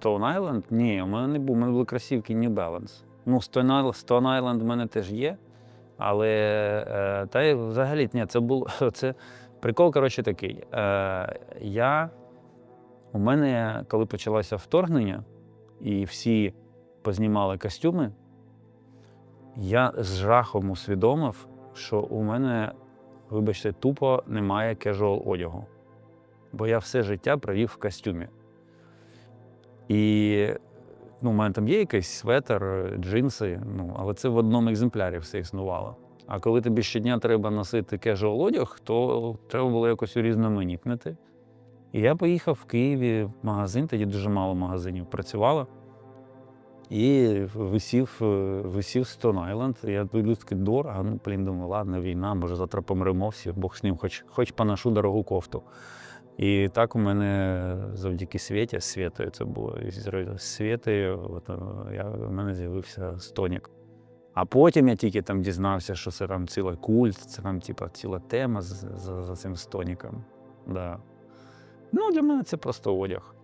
Stone Island? Ні, у мене не був. У мене були кросівки New Balance. Ну, Stone Island, Stone Island в мене теж є. Але е, та взагалі ні, це було це прикол, коротше, такий. Е, я, у мене, коли почалося вторгнення, і всі познімали костюми, я з жахом усвідомив, що у мене, вибачте, тупо немає кежуал одягу. Бо я все життя провів в костюмі. І ну, у мене там є якийсь светр, джинси, ну, але це в одному екземплярі все існувало. А коли тобі щодня треба носити кежуал одяг, то треба було якось урізноманітнити. І я поїхав в Києві в магазин, тоді дуже мало магазинів працювало. І висів, е, висів Stone Island. Я дивлюсь, таки дорого. Ну, блін, думаю, ладно, війна, може завтра помремо всі, Бог з ним, хоч, хоч поношу дорогу кофту. І так у мене завдяки Світі, Світою це було. З Світою от, е, я, в мене з'явився стонік. А потім я тільки там дізнався, що це там цілий культ, це там типа, ціла тема за, за, за цим стоніком. Да. Ну, для мене це просто одяг.